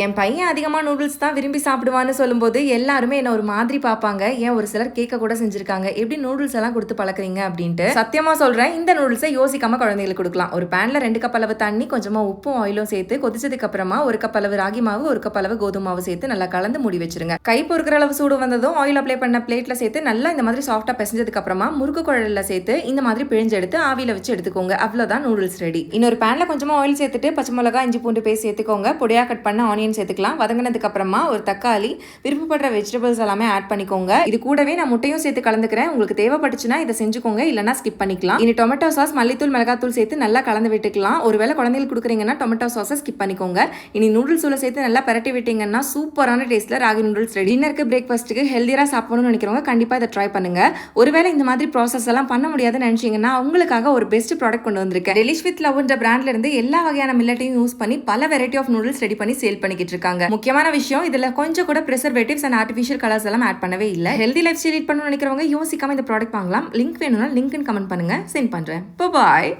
என் பையன் அதிகமாக நூடுல்ஸ் தான் விரும்பி சாப்பிடுவான்னு சொல்லும்போது எல்லாருமே என்ன ஒரு மாதிரி பார்ப்பாங்க. ஏன் ஒரு சிலர் கேட்க கூட செஞ்சிருக்காங்க. எப்படி நூடுல்ஸ் எல்லாம் கொடுத்து பழக்கிறீங்க அப்படின்ட்டு சத்தியமாக சொல்கிறேன் இந்த நூடுல்ஸை யோசிக்காம குழந்தைகளுக்கு கொடுக்கலாம். ஒரு பேனில் ரெண்டு கப் அளவு தண்ணி கொஞ்சமாக உப்பும் ஆயிலும் சேர்த்து கொதிச்சதுக்கு அப்புறமா ஒரு கப் அளவு ராகி மாவு ஒரு கப் அளவு கோதுமை மாவு சேர்த்து நல்லா கலந்து மூடி வச்சிருங்க. கை பொறுக்கிற அளவு சூடு வந்ததும் ஆயில் அப்ளை பண்ண பிளேட்டில் சேர்த்து நல்லா இந்த மாதிரி சாஃப்டாக பிசைஞ்சதுக்கு அப்புறமா முறுக்கு குழல்ல சேர்த்து இந்த மாதிரி பிழிஞ்சு எடுத்து ஆவியில் வச்சு எடுத்துக்கோங்க. அவ்வளோதான் நூடுல்ஸ் ரெடி இன்னொரு பேனில் கொஞ்சமாக ஆயில் சேர்த்துட்டு பச்சை மிளகா இஞ்சி பூண்டு பேஸ்ட் சேர்த்துக்கோங்க. பொடியாக கட் பண்ண ஆனியன் சேர்த்துக்கலாம். வதங்கினதுக்கு அப்புறமா ஒரு தக்காளி விருப்பப்படுற வெஜிடபிள்ஸ் எல்லாமே ஆட் பண்ணிக்கோங்க. இது கூடவே நான் முட்டையும் சேர்த்து கலந்துக்கிறேன். உங்களுக்கு தேவைப்பட்டுச்சுன்னா இதை செஞ்சுக்கோங்க. இல்லைனா ஸ்கிப் பண்ணிக்கலாம். இனி டொமேட்டோ சாஸ் மல்லித்தூள் மிளகாத்தூள் சேர்த்து நல்லா கலந்து விட்டுக்கலாம். ஒருவேளை குழந்தைகளுக்கு கொடுக்குறீங்கன்னா டொமேட்டோ சாஸை ஸ்கிப் பண்ணிக்கோங்க. இனி நூடுல்ஸ் உள்ள சேர்த்து நல்லா பரட்டி விட்டீங்கன்னா சூப்பரான டேஸ்ட்ல ராகி நூடுல்ஸ் ரெடி டின்னருக்கு பிரேக்ஃபாஸ்ட்டுக்கு ஹெல்தியாக சாப்பிடணும்னு நினைக்கிறவங்க கண்டிப்பாக இதை ட்ரை பண்ணுங்க. ஒருவேளை இந்த மாதிரி ப்ராசஸ் எல்லாம் பண்ண முடியாதுன்னு நினைச்சீங்கன்னா உங்களுக்காக ஒரு பெஸ்ட் ப்ராடக்ட் கொண்டு வந்திருக்கேன். டெலிஷ் வித் லவ்ன்ற பிராண்ட்ல இருந்து எல்லா வகையான மில்லட்டையும் யூஸ் பண்ணி பல வெரைட்டி ஆஃப் நூடுல்ஸ் ரெடி பண்ணி சேல் பண்ணி பண்ணிக்கிட்டு இருக்காங்க முக்கியமான விஷயம் இதுல கொஞ்சம் கூட ப்ரிசர்வேட்டிவ்ஸ் அண்ட் ஆர்டிஃபிஷியல் கலர்ஸ் எல்லாம் ஆட் பண்ணவே இல்லை. ஹெல்தி லைஃப் ஸ்டைல் லீட் பண்ணணும்னு நினைக்கிறவங்க யோசிக்காம இந்த ப்ராடக்ட் வாங்கலாம். லிங்க் வேணும்னா லிங்க் கமெண்ட் பண்ணுங்க. சென்ட் பண்றேன். பாய்